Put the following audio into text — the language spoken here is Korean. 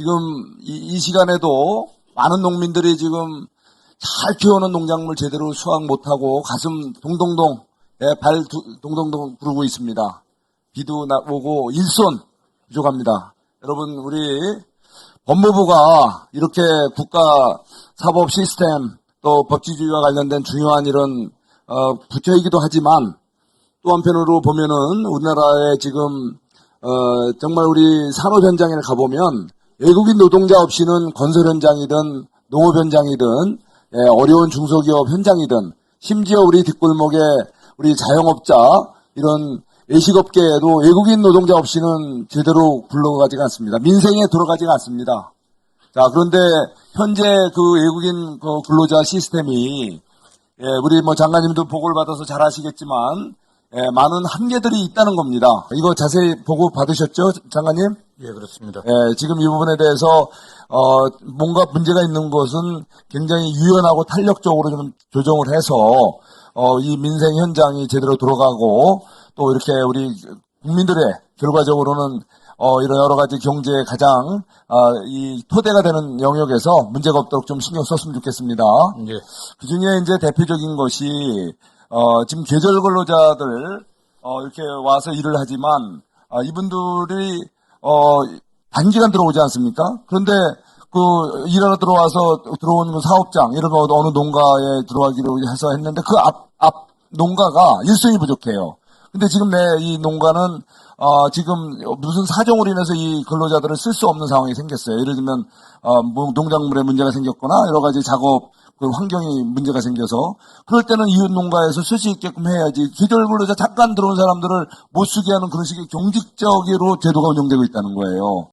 지금 이, 이 시간에도 많은 농민들이 지금 잘 키워놓은 농작물 제대로 수확 못하고 가슴 동동동, 예, 발 두- 동동동 부르고 있습니다. 비도 나 오고 일손 부족합니다. 여러분 우리 법무부가 이렇게 국가 사법 시스템 또 법치주의와 관련된 중요한 이런 어, 부처이기도 하지만 또 한편으로 보면은 우리나라에 지금 어, 정말 우리 산업 현장에 가보면 외국인 노동자 없이는 건설 현장이든 농업 현장이든 예, 어려운 중소기업 현장이든 심지어 우리 뒷골목에 우리 자영업자 이런 외식업계에도 외국인 노동자 없이는 제대로 굴러가지가 않습니다. 민생에 들어가지가 않습니다. 자, 그런데 현재 그 외국인 그 근로자 시스템이 예, 우리 뭐 장관님도 보고를 받아서 잘 아시겠지만 예, 많은 한계들이 있다는 겁니다. 이거 자세히 보고 받으셨죠, 장관님? 예, 그렇습니다. 예, 지금 이 부분에 대해서 어, 뭔가 문제가 있는 것은 굉장히 유연하고 탄력적으로 좀 조정을 해서 어, 이 민생 현장이 제대로 돌아가고 또 이렇게 우리 국민들의 결과적으로는 어, 이런 여러 가지 경제에 가장 아, 이 토대가 되는 영역에서 문제가 없도록 좀 신경 썼으면 좋겠습니다. 예, 그 중에 이제 대표적인 것이 어, 지금 계절 근로자들 어, 이렇게 와서 일을 하지만 아, 이분들이 어, 단기간 들어오지 않습니까? 그런데 그 일하러 들어와서 들어온 그 사업장 예를 들어 어느 농가에 들어가기로 해서 했는데 그 앞 앞 농가가 일손이 부족해요. 근데 지금 내 이 농가는 어, 지금 무슨 사정으로 인해서 이 근로자들을 쓸 수 없는 상황이 생겼어요. 예를 들면 어, 뭐 농작물에 문제가 생겼거나 여러 가지 작업 그 환경이 문제가 생겨서 그럴 때는 이웃 농가에서 쓸 수 있게끔 해야지 계절 근로자 잠깐 들어온 사람들을 못 쓰게 하는 그런 식의 경직적으로 제도가 운영되고 있다는 거예요.